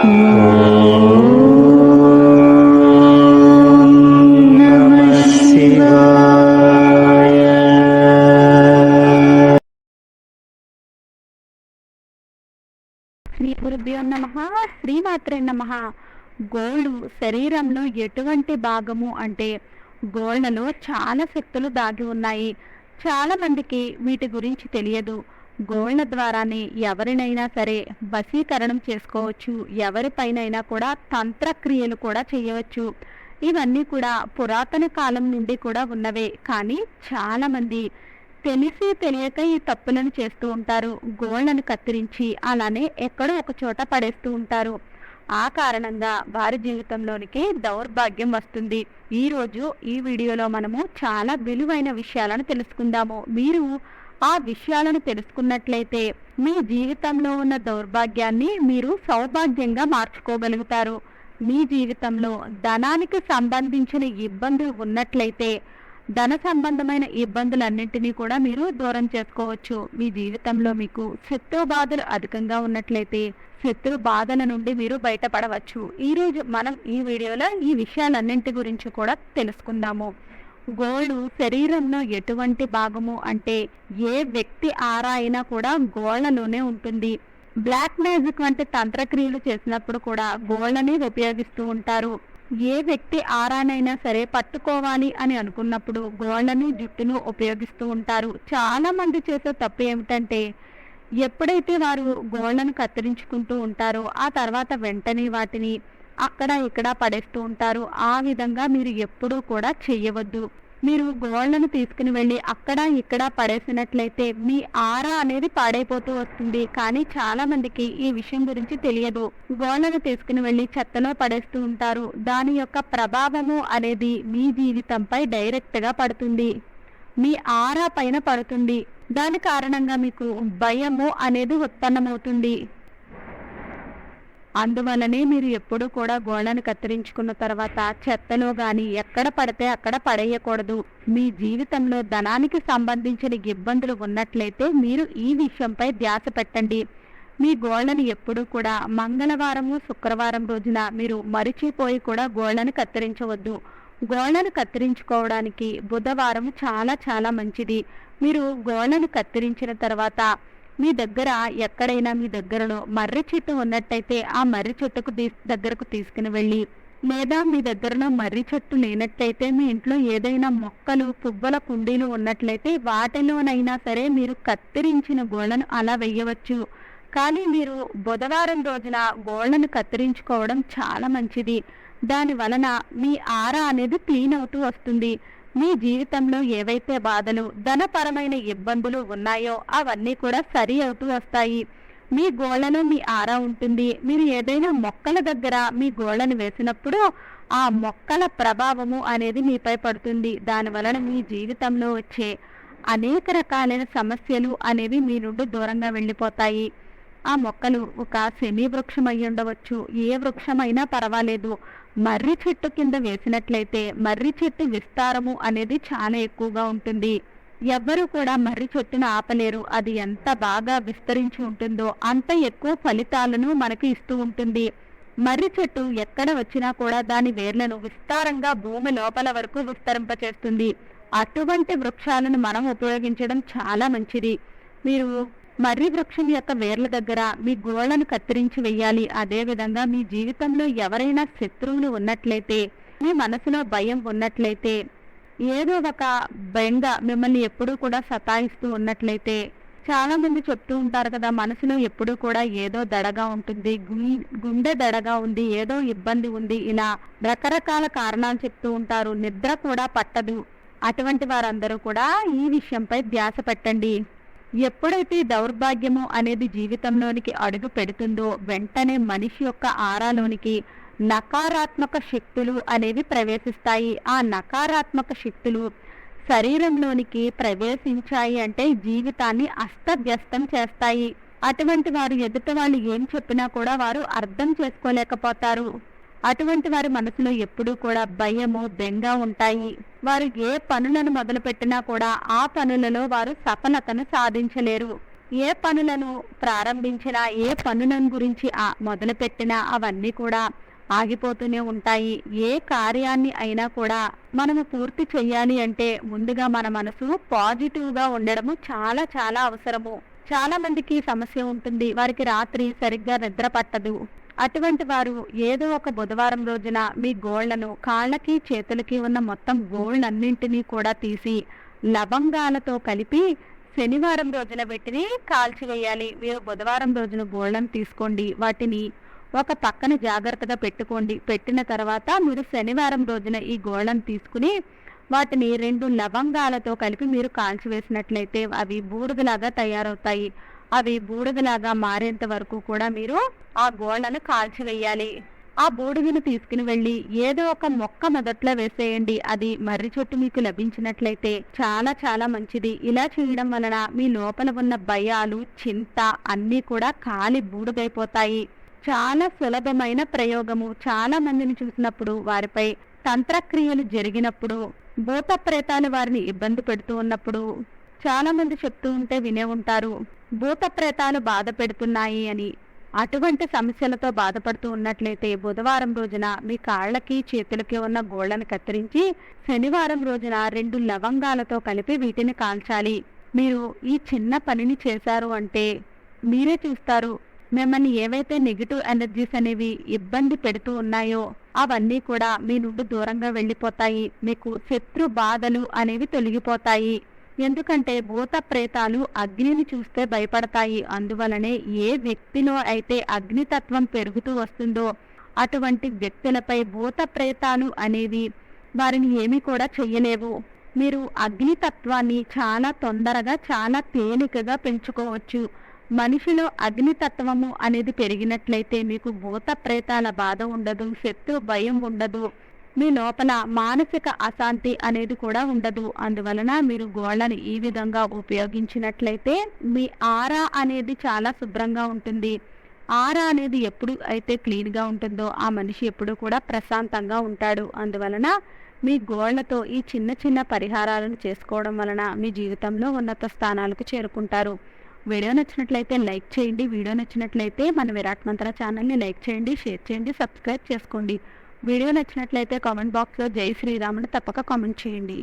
శ్రీ గురుభ్యో నమ. శ్రీమాత్రే నమ. గోళ్ళు శరీరంలో ఎటువంటి భాగము అంటే గోళ్ళలో చాలా శక్తులు దాగి ఉన్నాయి. చాలా మందికి వీటి గురించి తెలియదు. గోళ్ళ ద్వారానే ఎవరినైనా సరే వశీకరణం చేసుకోవచ్చు. ఎవరిపైనైనా కూడా తంత్రక్రియలు కూడా చేయవచ్చు. ఇవన్నీ కూడా పురాతన కాలం నుండి కూడా ఉన్నవే. కానీ చాలామంది తెలిసి తెలియక ఈ తప్పులను చేస్తూ ఉంటారు. గోళ్ళను కత్తిరించి అలానే ఎక్కడో ఒక చోట పడేస్తూ ఉంటారు. ఆ కారణంగా వారి జీవితంలోనికి దౌర్భాగ్యం వస్తుంది. ఈరోజు ఈ వీడియోలో మనము చాలా విలువైన విషయాలను తెలుసుకుందాము. మీరు ఆ విషయాలను తెలుసుకున్నట్లయితే మీ జీవితంలో ఉన్న దౌర్భాగ్యాన్ని మీరు సౌభాగ్యంగా మార్చుకోగలుగుతారు. మీ జీవితంలో ధనానికి సంబంధించిన ఇబ్బందులు ఉన్నట్లయితే ధన సంబంధమైన ఇబ్బందులన్నింటినీ కూడా మీరు దూరం చేసుకోవచ్చు. మీ జీవితంలో మీకు శత్రు బాధలు అధికంగా ఉన్నట్లయితే శత్రు బాధల నుండి మీరు బయటపడవచ్చు. ఈ రోజు మనం ఈ వీడియోలో ఈ విషయాలన్నింటి గురించి కూడా తెలుసుకుందాము. గోళ్ళు శరీరంలో ఎటువంటి భాగము అంటే ఏ వ్యక్తి ఆరా అయినా కూడా గోళ్ళలోనే ఉంటుంది. బ్లాక్ మ్యాజిక్ వంటి తంత్రక్రియలు చేసినప్పుడు కూడా గోళ్ళని ఉపయోగిస్తూ ఉంటారు. ఏ వ్యక్తి ఆరానైనా సరే పట్టుకోవాలి అని అనుకున్నప్పుడు గోళ్ళని జుట్టును ఉపయోగిస్తూ ఉంటారు. చాలా మంది చేసే తప్పు ఏమిటంటే ఎప్పుడైతే వారు గోళ్ళను కత్తిరించుకుంటూ ఉంటారో ఆ తర్వాత వెంటనే వాటిని అక్కడ ఇక్కడ పడేస్తూ ఉంటారు. ఆ విధంగా మీరు ఎప్పుడూ కూడా చెయ్యవద్దు. మీరు గోళ్ళను తీసుకుని వెళ్ళి అక్కడ ఇక్కడ పడేసినట్లయితే మీ ఆరా అనేది పాడైపోతూ వస్తుంది. కానీ చాలా మందికి ఈ విషయం గురించి తెలియదు. గోళ్ళను తీసుకుని వెళ్ళి చెత్తలో పడేస్తూ ఉంటారు. దాని యొక్క ప్రభావము అనేది మీ జీవితంపై డైరెక్ట్గా పడుతుంది. మీ ఆరా పైన పడుతుంది. దాని కారణంగా మీకు భయము అనేది ఉత్పన్నమవుతుంది. అందువలనే మీరు ఎప్పుడూ కూడా గోళ్ళను కత్తిరించుకున్న తర్వాత చెత్తలో గాని ఎక్కడ పడితే అక్కడ పడేయకూడదు. మీ జీవితంలో ధనానికి సంబంధించిన ఇబ్బందులు ఉన్నట్లయితే మీరు ఈ విషయంపై ధ్యాస పెట్టండి. మీ గోళ్ళను ఎప్పుడూ కూడా మంగళవారము శుక్రవారం రోజున మీరు మరిచిపోయి కూడా గోళ్ళను కత్తిరించవద్దు. గోళ్ళను కత్తిరించుకోవడానికి బుధవారం చాలా చాలా మంచిది. మీరు గోళ్ళను కత్తిరించిన తర్వాత మీ దగ్గర ఎక్కడైనా మీ దగ్గరలో మర్రి చెట్టు ఉన్నట్టయితే ఆ మర్రి చెట్టుకు తీ- దగ్గరకు తీసుకుని వెళ్ళి లేదా మీ దగ్గరలో మర్రి చెట్టు లేనట్టయితే మీ ఇంట్లో ఏదైనా మొక్కలు పువ్వుల కుండీలు ఉన్నట్లయితే వాటిలోనైనా సరే మీరు కత్తిరించిన గోళ్ళను అలా వేయవచ్చు. కానీ మీరు బుధవారం రోజున గోళ్ళను కత్తిరించుకోవడం చాలా మంచిది. దాని వలన మీ ఆరా అనేది క్లీన్ అవుతూ వస్తుంది. మీ జీవితంలో ఏవైతే బాధలు ధనపరమైన ఇబ్బందులు ఉన్నాయో అవన్నీ కూడా సరి అవుతూ వస్తాయి. మీ గోళ్ళను మీ ఆరా ఉంటుంది. మీరు ఏదైనా మొక్కల దగ్గర మీ గోళ్ళను వేసినప్పుడు ఆ మొక్కల ప్రభావము అనేది మీపై పడుతుంది. దాని వలన మీ జీవితంలో వచ్చే అనేక రకాలైన సమస్యలు అనేవి మీ నుండి దూరంగా వెళ్ళిపోతాయి. ఆ మొక్కలు ఒక సెమీ వృక్షం అయి ఉండవచ్చు. ఏ వృక్షమైనా పర్వాలేదు. మర్రి చెట్టు కింద వేసినట్లయితే మర్రి చెట్టు విస్తారము అనేది చాలా ఎక్కువగా ఉంటుంది. ఎవ్వరూ కూడా మర్రి చెట్టును ఆపలేరు. అది ఎంత బాగా విస్తరించి ఉంటుందో అంత ఎక్కువ ఫలితాలను మనకు ఇస్తూ ఉంటుంది. మర్రి చెట్టు ఎక్కడ వచ్చినా కూడా దాని వేర్లను విస్తారంగా భూమి లోపల వరకు విస్తరింపచేస్తుంది. అటువంటి వృక్షాలను మనం ఉపయోగించడం చాలా మంచిది. మీరు మర్రి వృక్షం యొక్క వేర్ల దగ్గర మీ గోళ్ళను కత్తిరించి వెయ్యాలి అదేవిధంగా మీ జీవితంలో ఎవరైనా శత్రువులు ఉన్నట్లయితే మీ మనసులో భయం ఉన్నట్లయితే ఏదో ఒక బెంగ మిమ్మల్ని ఎప్పుడూ కూడా సతాయిస్తూ ఉన్నట్లయితే చాలా మంది చెప్తూ ఉంటారు కదా మనసులో ఎప్పుడూ కూడా ఏదో దడగా ఉంటుంది గుండె దడగా ఉంది ఏదో ఇబ్బంది ఉంది ఇలా రకరకాల కారణాలు చెప్తూ ఉంటారు. నిద్ర కూడా పట్టదు. అటువంటి వారందరూ కూడా ఈ విషయంపై ధ్యాస పెట్టండి. ఎప్పుడైతే దౌర్భాగ్యము అనేది జీవితంలోనికి అడుగు పెడుతుందో వెంటనే మనిషి యొక్క ఆరాలోనికి నకారాత్మక శక్తులు అనేవి ప్రవేశిస్తాయి. ఆ నకారాత్మక శక్తులు శరీరంలోనికి ప్రవేశించాయి అంటే జీవితాన్ని అస్తవ్యస్తం చేస్తాయి. అటువంటి వారు ఎదుట వాళ్ళు ఏం చెప్పినా కూడా వారు అర్థం చేసుకోలేకపోతారు. అటువంటి వారి మనసులో ఎప్పుడూ కూడా భయము బెంగ ఉంటాయి. వారు ఏ పనులను మొదలుపెట్టినా కూడా ఆ పనులలో వారు సఫలతను సాధించలేరు. ఏ పనులను ప్రారంభించినా ఏ పనులను గురించి ఆ- మొదలుపెట్టినా అవన్నీ కూడా ఆగిపోతూనే ఉంటాయి. ఏ కార్యాన్ని అయినా కూడా మనము పూర్తి చెయ్యాలి అంటే ముందుగా మన మనసు పాజిటివ్గా ఉండడము చాలా చాలా అవసరము. చాలా మందికి సమస్య ఉంటుంది. వారికి రాత్రి సరిగ్గా నిద్ర పట్టదు. అటువంటి వారు ఏదో ఒక బుధవారం రోజున మీ గోళ్ళను కాళ్ళకి చేతులకి ఉన్న మొత్తం గోళ్ళన్నింటినీ కూడా తీసి లవంగాలతో కలిపి శనివారం రోజున వీటిని కాల్చివేయాలి మీరు బుధవారం రోజున గోళ్ళను తీసుకోండి. వాటిని ఒక పక్కన జాగ్రత్తగా పెట్టుకోండి. పెట్టిన తర్వాత మీరు శనివారం రోజున ఈ గోళ్ళను తీసుకుని వాటిని రెండు లవంగాలతో కలిపి మీరు కాల్చివేసినట్లయితే అవి బూడిదలాగా తయారవుతాయి. అవి బూడిదలాగా మారేంత వరకు కూడా మీరు ఆ గోళ్ళను కాల్చివేయాలి. ఆ బూడిదను తీసుకుని వెళ్ళి ఏదో ఒక మొక్క మొదట్లో వేసేయండి. అది మర్రి చెట్టు మీకు లభించినట్లయితే చాలా చాలా మంచిది. ఇలా చేయడం వలన మీ లోపల ఉన్న భయాలు చింత అన్నీ కూడా కాలి బూడిదైపోతాయి. చాలా సులభమైన ప్రయోగము. చాలా మందిని చూసినప్పుడు వారిపై తంత్రక్రియలు జరిగినప్పుడు భూత ప్రేతాలు వారిని ఇబ్బంది పెడుతూ ఉన్నప్పుడు చాలా మంది చెప్తూ ఉంటే వినే ఉంటారు భూత ప్రేతాలు బాధ పెడుతున్నాయి అని. అటువంటి సమస్యలతో బాధపడుతూ ఉన్నట్లయితే బుధవారం రోజున మీ కాళ్ళకి చేతులకి ఉన్న గోళ్ళను కత్తిరించి శనివారం రోజున రెండు లవంగాలతో కలిపి వీటిని కాల్చాలి. మీరు ఈ చిన్న పనిని చేశారు అంటే మీరే చూస్తారు. మిమ్మల్ని ఏవైతే నెగిటివ్ ఎనర్జీస్ అనేవి ఇబ్బంది పెడుతూ ఉన్నాయో అవన్నీ కూడా మీ నుండి దూరంగా వెళ్ళిపోతాయి. మీకు శత్రు బాధలు అనేవి తొలగిపోతాయి. ఎందుకంటే భూత ప్రేతాలు అగ్నిని చూస్తే భయపడతాయి. అందువలనే ఏ వ్యక్తిలో అయితే అగ్నితత్వం పెరుగుతూ వస్తుందో అటువంటి వ్యక్తులపై భూత ప్రేతాలు అనేవి వారిని ఏమీ కూడా చెయ్యలేవు. మీరు అగ్నితత్వాన్ని చాలా తొందరగా చాలా తేలికగా పెంచుకోవచ్చు. మనిషిలో అగ్నితత్వము అనేది పెరిగినట్లయితే మీకు భూత ప్రేతాల బాధ ఉండదు శత్రు భయం ఉండదు. మీ లోపల మానసిక అశాంతి అనేది కూడా ఉండదు. అందువలన మీరు గోళ్ళని ఈ విధంగా ఉపయోగించినట్లయితే మీ ఆరా అనేది చాలా శుభ్రంగా ఉంటుంది. ఆరా అనేది ఎప్పుడు అయితే క్లీన్గా ఉంటుందో ఆ మనిషి ఎప్పుడు కూడా ప్రశాంతంగా ఉంటాడు. అందువలన మీ గోళ్ళతో ఈ చిన్న చిన్న పరిహారాలను చేసుకోవడం వలన మీ జీవితంలో ఉన్నత స్థానాలకు చేరుకుంటారు. వీడియో నచ్చినట్లయితే లైక్ చేయండి. వీడియో నచ్చినట్లయితే మన విరాట్ మంత్ర ఛానల్ని లైక్ చేయండి షేర్ చేయండి సబ్స్క్రైబ్ చేసుకోండి. వీడియో నచ్చినట్లయితే కామెంట్ బాక్స్లో జై శ్రీరాముని తప్పక కామెంట్ చేయండి.